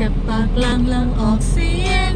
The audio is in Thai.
กับปากลางลังออกเสียง